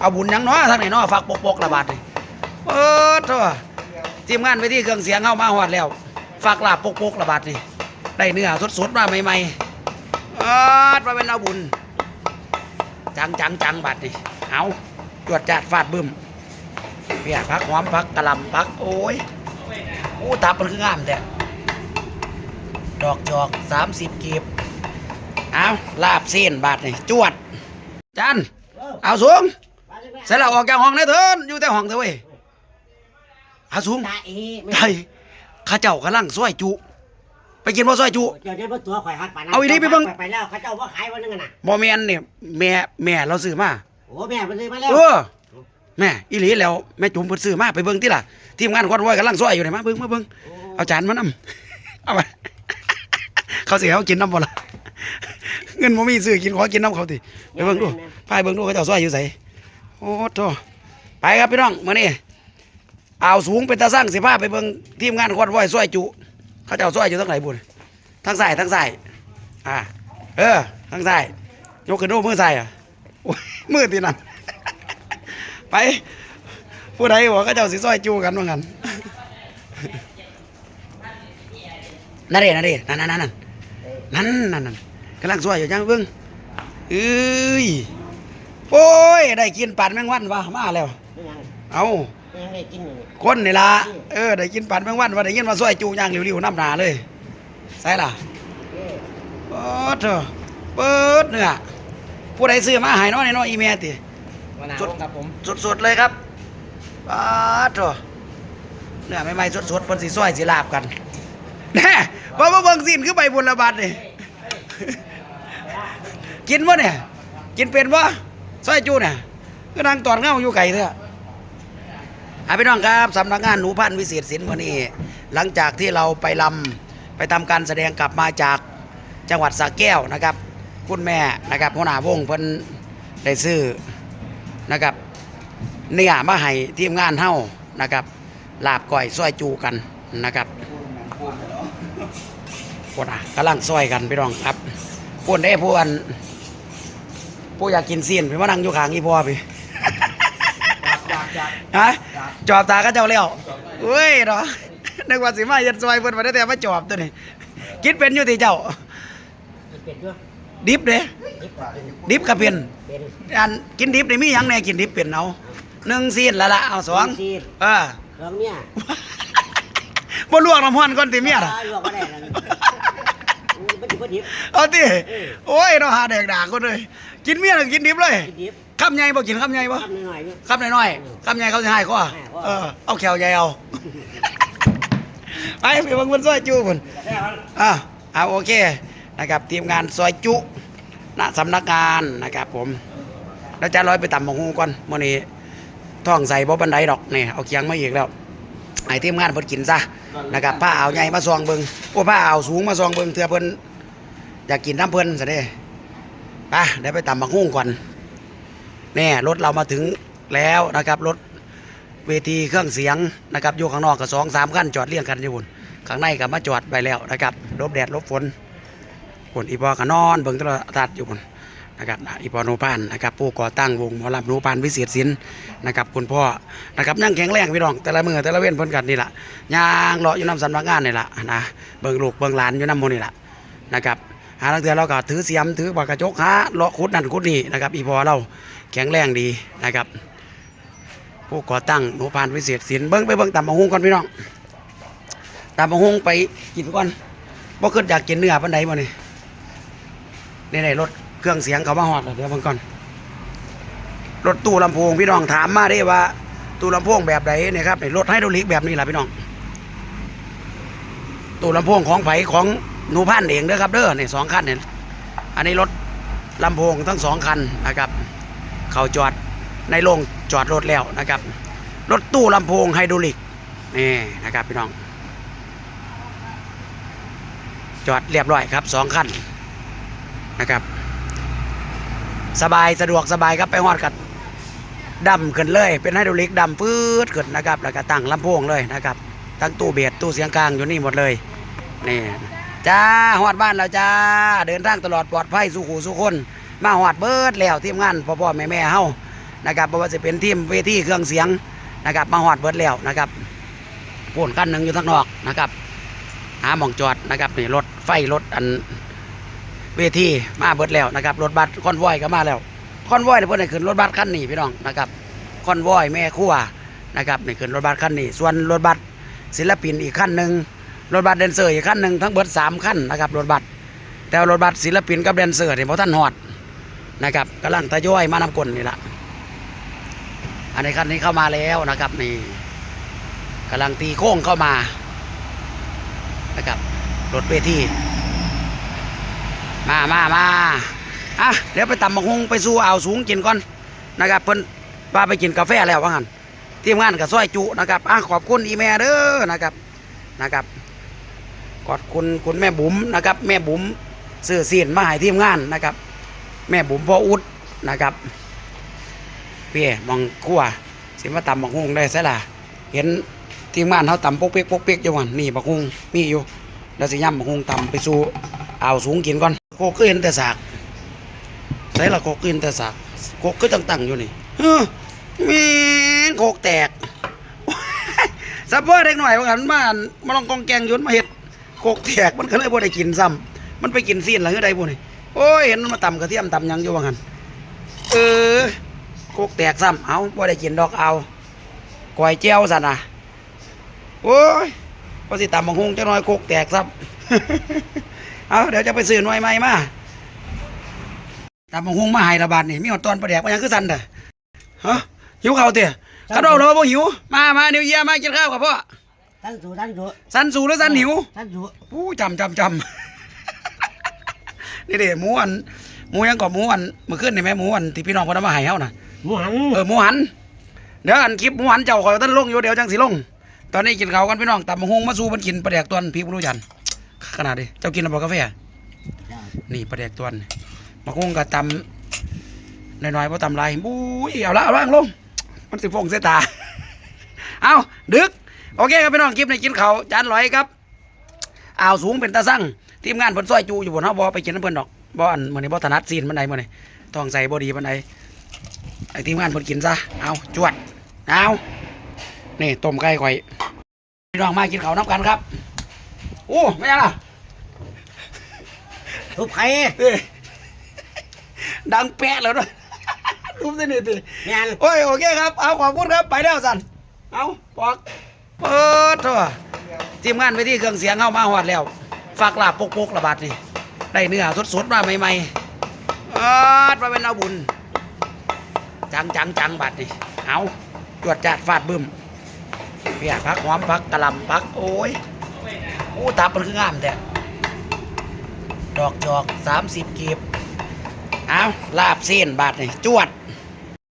เอาบุญยังเนาะทางไหนเนาะฝากปกๆระบาดนี่เปิดเถอะทีมงานไปที่เครื่องเสียงเข้ามาฮอดแล้ว ฝากลาบปกๆระบาดนี่ได้เนื้อสดๆมาใหม่ๆเออมาเป็นเอาบุญ จังจังจังบาดนี่เอาจวดจัดฟาดบึ้มเปียพักหอมพักกะหล่ำพักโอ้ยโอ้ตับมันคืองามแต่ดอกจอกสามสิบกีบเอาลาบเส้นบาดนี่จวดจันเอาสูง เสร็จแล้วออกจากห้องได้เถินอยู่แต่ห้องเถอะเว้ยเอาสูงตาเอ๋ไทยข้าเจ้ากำลังซอยจุ ไปกินบ่ซอยจุ เดี๋ยวเดี๋ยวบ่ตัวข่อยหักปานนั้นเอาอีนี่ไปเบิ่ง ไปแล้วเขาเจ้าว่าขายวันนึงอะน่ะบ่แม่นเนี่ยแม่แม่เราซื้อมาโอ้แม่มันซื้อมาแล้วเออแม่อีหลีแล้วแม่จุ๋มเพิ่นซื้อมาไปเบิ่งติล่ะทีมงานคอนวอยกำลังซอยอยู่นี่มาเบิ่งมาเบิ่งเอาจานมานำเอาไปเขาสิให้เขากินน้ำบ่ล่ะเงินบ่มีซื้อกินขอกินน้ำเขาติไปเบิ่งดูพายเบิ่งดูเขาเจ้าซอยอยู่ไส โอ้โธ่ไปครับพี่น้องมื้อนี้เอาวสูงเป็นตาสร้างสิพาไปเบิ่งทีมงานคอนวอยซอยจุ เขาจะเจ้าซอยอยู่ทางไหนบุญทางซ้ายทางซ้ายอ่า เออทางซ้ายยกขึ้นดูมือซ้ายอะมือตีนั่นไป ผู้ใดบอกก็เจ้าสิซอยจูกันว่างั้นนั่นเด้นั่นเด้นั่นนั่นนั่นนั่นนั่นนั่นกำลังซอยอยู่จังเบิ่งเอ้ย โอ้ย ได้กินปันแมงวันวะมาแล้วไม่ยังเอาไม่ยังได้กินอยู่นี่คนนี่ละเออได้กินปันแมงวันว่าได้ยินว่าซอยจูย่างริวๆน้ำหนาเลยใส่ล่ะเอ้ยเปิดเถอะเปิดเนื้อผู้ใดซื้อมาให้น้อยน้อยอีเมติวันหนาวสุดครับผมสดๆเลยครับเปิดเถอะเนื้อใหม่ๆสดๆเพิ่นสิซอยสิลาบกันแน่บ่บ่เบิ่งสินคือใบบุญระบาดนี่กินบ่เนี่ยกินเป็นบ่ ซอยจูเนี่ยก็นั่งตอนเงาอยู่ไกลเถอะอะพี่น้องครับสำนักงานหนูพันวิเศษศิลป์วันนี้ หลังจากที่เราไปลำไปทำการแสดงกลับมาจากจังหวัดสระแก้วนะครับ คุณแม่นะครับหัวหน้าวงเพิ่นได้ซื้อนะครับเนื้อมาให้ทีมงานเฮานะครับลาบก้อยซอยจูกันนะครับพวกน่ะกำลังซอยกันพี่น้องครับพวกได้พวกอัน ผู้อยากกินเสียนพี่มานั่งอยู่ข้างอีพ่อพี่ฮะจอบตาก็เจ้าเลี้ยวเว้ยเนาะนึกว่าสิมาเย็นซอยเพิ่นมาได้แต่มาจอบตัวนี้คิดเป็นอยู่ติเจ้ากินเป็ดด้วยดิบเด้ดิบเป็นดิบก็เป็นเป็นอันกินดิบนี่มีหยังแหน่กินดิบเป็นเอาหนึ่งซีนละละเอาสองซีนเออลองเนี่ยบ่ลวกน้ำมันก่อนติเมียน่ะอ้าวลวกก็ได้ แล้วนี่มันดิบมันดิบเอาติเออโอ้ยเราหาแดกด่าคนเลยกินเมียน่ะกินดิบเลยกินดิบคำใหญ่บ่กินคำใหญ่บ่ทำหน่อยๆอยู่คำน้อยๆคำใหญ่เขาสิให้ข้อให้ข้อเออเอาแขวใหญ่เอาไปไปเบิ่งเพิ่นซอยจูพุ่นได้ครับอ่าเอาโอเคนะครับทีมงานซอยจุณสำนักงานนะครับผมแล้วจะร้อยไปต่ำบังฮูก่อนมื่อนี้ท้องใส่บ่บันไดดอกนี่เอาเคียงมาอีกแล้วไอ้ทีมงานเพิ่นกินซะนะครับผ้าอ่าวใหญ่มาซองเบิงโอ้ผ้าอ่าวสูงมาซองเบิงเถื่อเพิ่น อยากกินน้ำเพลินซะเด้ไปเดี๋ยวไปต่ำบังฮูก่อนแน่รถเรามาถึงแล้วนะครับรถเวทีเครื่องเสียงนะครับอยู่ข้างนอกก็สองสามคันจอดเรียงกันอยู่บนข้างในก็มาจอดไปแล้วนะครับลบแดดลบฝนฝนอีพอก็นอนเบิ่งโทรทัศน์อยู่บนนะครับอีพอโนปานนะครับผู้ก่อตั้งวงหมอลำโนปานวิเศษศิลป์นะครับคุณพ่อนะครับยังแข็งแรงพี่น้องแต่ละมือแต่ละเว้นเพิ่นกันนี่แหละย่างเลาะอยู่น้ำสำนักงานนี่แหละนะเบิ่งลูกเบิ่งหลานอยู่น้ำมูนี่แหละนะครับ หาลังเทือเราก็ถือเสียมถือปากกระจกหาเลาะขุดนั่นขุดนี่นะครับอีพอเราแข็งแรงดีนะครับ ผู้ก่อตั้งโนปานวิเศษศิลเบิ่งไปเบิ่งตามมาหุงก่อนพี่น้องตามมาหงไปกินก่อนบ่คิดอยากกินเนื้อปานใดบ่นี่นี่ๆรถเครื่องเสียงเขามาฮอดเดี๋ยวเบิ่งก่อนรถตู้ลำโพงพี่น้องถามมาได้ว่า ตู้ลำโพงแบบใดเนี่ยครับในรถไฮดรอลิกแบบนี้แหละพี่น้องตู้ลำโพงของไผของ หนูพันเองเด้อครับเด้อนี่สองคันเนี่ยอันนี้รถลำโพงทั้งสองคันนะครับ เขาจอดในโรงจอดรถแล้วนะครับ รถตู้ลำโพงไฮดรอลิกนี่นะครับพี่น้อง จอดเรียบร้อยครับสองคันนะครับ สบายสะดวกสบายครับไปฮอดกันดำขึ้นเลย เป็นไฮดรอลิกดำปื๊ดขึ้นนะครับ แล้วก็ตั้งลำโพงเลยนะครับ ตั้งตู้เบียดตู้เสียงกลางอยู่นี่หมดเลยนี่ จ้าฮอดบ้านแล้วจ้า เดินทางตลอดปลอดภัยสู่หูสู่คน มาฮอดเบิดแล้วทีมงานพ่อพ่อแม่แม่เฮานะครับเพราะว่าจะเป็นทีมเวทีเครื่องเสียงนะครับมาหอดเบิดแล้วนะครับพ่นขั้นหนึ่งอยู่ทางนอกนะครับ หาหมองจอดนะครับนี่รถไฟรถอันเวทีมาเบิดแล้วนะครับรถบัสคอนวอยก็มาแล้วคอนวอยเนี่ยเพิ่นขึ้นรถบัสคันนี้พี่น้องนะครับคอนวอยแม่ครัวนะครับนี่ขึ้นรถบัสคันนี้ส่วนรถบัสศิลปินอีกคันหนึ่ง รถบัสแดนเซอร์อีกคันหนึ่งทั้งเบิดสามคันนะครับรถบัสแต่ว่ารถบัสศิลปินกับแดนเซอร์เนี่ยพอท่านหอดนะครับกำลังทยอยมานำกลนี่ละอันนี้คันนี้เข้ามาแล้วนะครับนี่กำลังตีโค้งเข้ามานะครับรถเวทีมามามาอะเดี๋ยวไปต่ำบักฮงไปสู่อ่าวสูงกินก่อนนะครับเพิ่นว่าไปกินกาแฟแล้วว่างั้นทีมงานกับซอยจุนะครับอะขอบคุณอีแม่เด้อนะครับนะครับ ขอบคุณคุณแม่บุ๋มนะครับ แม่บุ๋มซื้อซีนมาให้ทีมงานนะครับ แม่บุ๋มพ่ออุดนะครับเพี่มองคั่วสิมาตำบักฮุงได้ซะล่ะเห็นทีมงานเขาตำปกเปียกปกเปียกอยู่วันนี่บักฮุงมีอยู่แล้วสิย่ำบักฮุงตำไปสู่อ่าวสูงกินก่อนโคก็เห็นแต่สากใส่ละโคก็เห็นแต่สากโคก็ตั้งๆอยู่นี่เฮ้อมีโคกแตกซัพเปอร์เด็กหน่อยว่ากันมาอั่นมาลองกองแกงยุนมาเห็ด โคกแตกมันก็เลยบ่ได้กินซ้ำมันไปกินซีนอะไรก็ได้บ่นี่โอ้ยเห็นมันมาตำกระเทียมตำยังอยู่ว่ากันเออโคกแตกซ้ำเอาบ่ได้กินดอกเอาก้อยเจียวสันนะโอ้ยพอสิตำบังฮุงจะน้อยโคกแตกซับเอาเดี๋ยวจะไปซื้อหน่วยใหม่มาตำบังฮุงมาให้ระบาดนี่มีหอดตอนประแดกมายังคือสันเด้อฮะหิวข้าวเตี้ยกระโดดเราบ่หิว มามาเดี๋ยวเยี่ยมากินข้าวกับพ่อ ท่านสูท่านสูสันสูหรือสันหิวท่านสูผู้จำจำจำนี่เด้หมูอันหมูยังกับหมูอันเมื่อคืนนี่แม่หมูอันที่พี่น้องเพิ่นเอามาให้เฮาน่ะหมูหันเออหมูหันเดี๋ยวอันคลิปหมูหันเจ้าขอยท่านลงอยู่เดี๋ยวจังสิลง ตอนนี้กินข้าวกันพี่น้องตำบักฮงมาสู่มันกินปลาแดกตวนพี่ผู้รู้จันขนาดนี้เจ้ากินแล้วบ่กาแฟนี่ปลาแดกตวนบักฮงก็ตำน้อยๆบ่ตำลายบุ้ยเอาละเอาล่างลงมันสิฟงเสยตาเอาดึก โอเคครับพี่น้องคลิปนี้กินข้าวจานลอยครับอ่าวสูงเป็นตาสั่งทีมงานเพิ่นซอยจูอยู่บนเฮาบ่ไปกินน้ำเพิ่นดอกบ่อันมื้อนี้บ่ถนัดซีนมันใดมื้อนี้ท้องใส่บ่ดีปานใดไอ้ทีมงานเพิ่นกินซะเอาจวดเอานี่ต้มไก่ข่อยพี่น้องมากินข้าวน้ำกันครับโอ้ไม่ยังล่ะทุบไข่เอ้ยดังแปะแล้วด้วยทุบสินี่ติแม่นโอ้ยโอเคครับเอาขอบคุณครับไปแล้วสันเอาปอก เปิดเถอะทีมงานไปที่เครื่องเสียงเข้ามาหอดแล้ว ฝากลาบปกๆระบาดนี่ได้เนื้อสดๆมาใหม่ๆเออมาเป็นเอาบุญ จังจังจังบัดนี่เอาจวดจัดฟาดบึ้มเพียพักหอมพักกะล่ำพัก โอ้ยโอ้ตับมันคืองามแต่ดอกจอกสามสิบกีบเอาลาบเส้นบาทนี่จวด